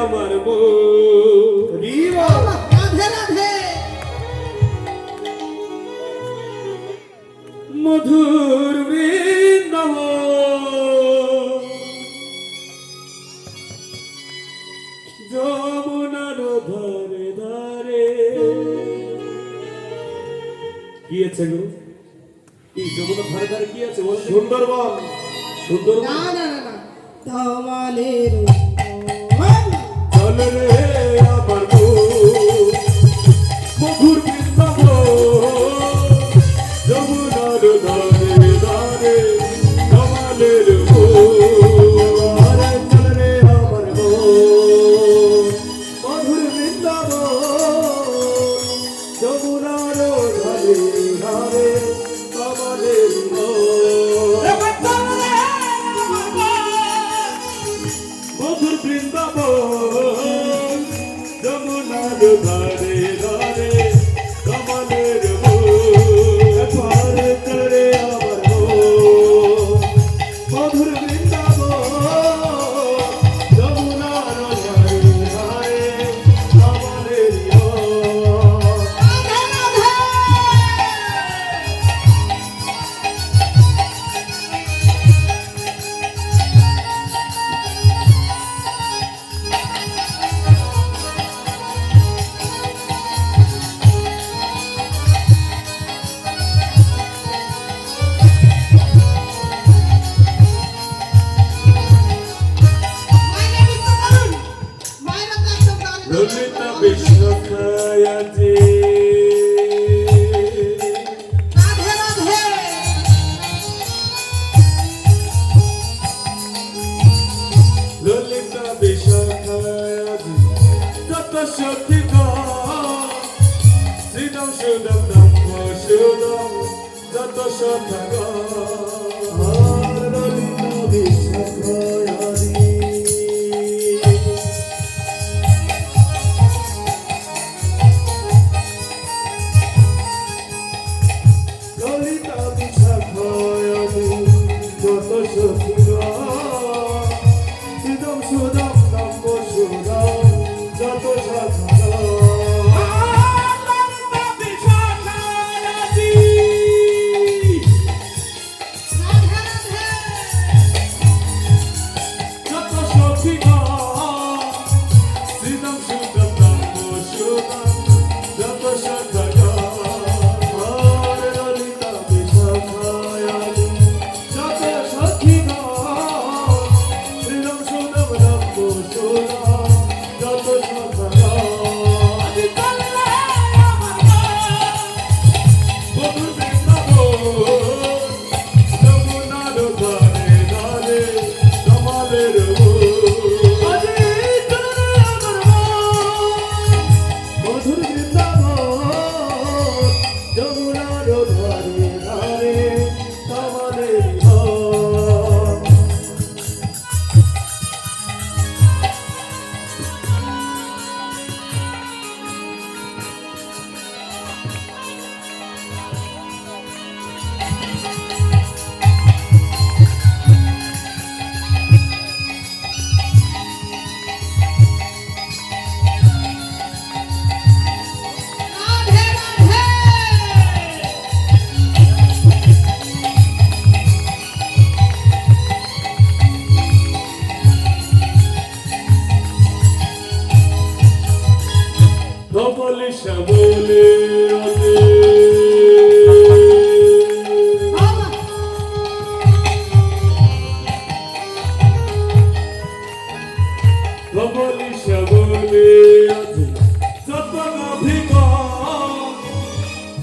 আমার রাধে রাধে। মধুর বৃন্দাব যমুনার ধারে ধারে। কি আছে গো? এই যমুনার ধারে ধারে কি আছে? সুন্দরবন। সুন্দরবন? না না না না। তমালের যমুনার ললিতা বিশ্বখায়াতে ললিতা বিশ্বখায়াতে যত শক্তি শ্রীদম সুদম নম সুদম যত সতগ যত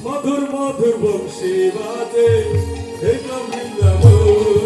মধুর মধুর বংশী বাজে। হে বৃন্দাবন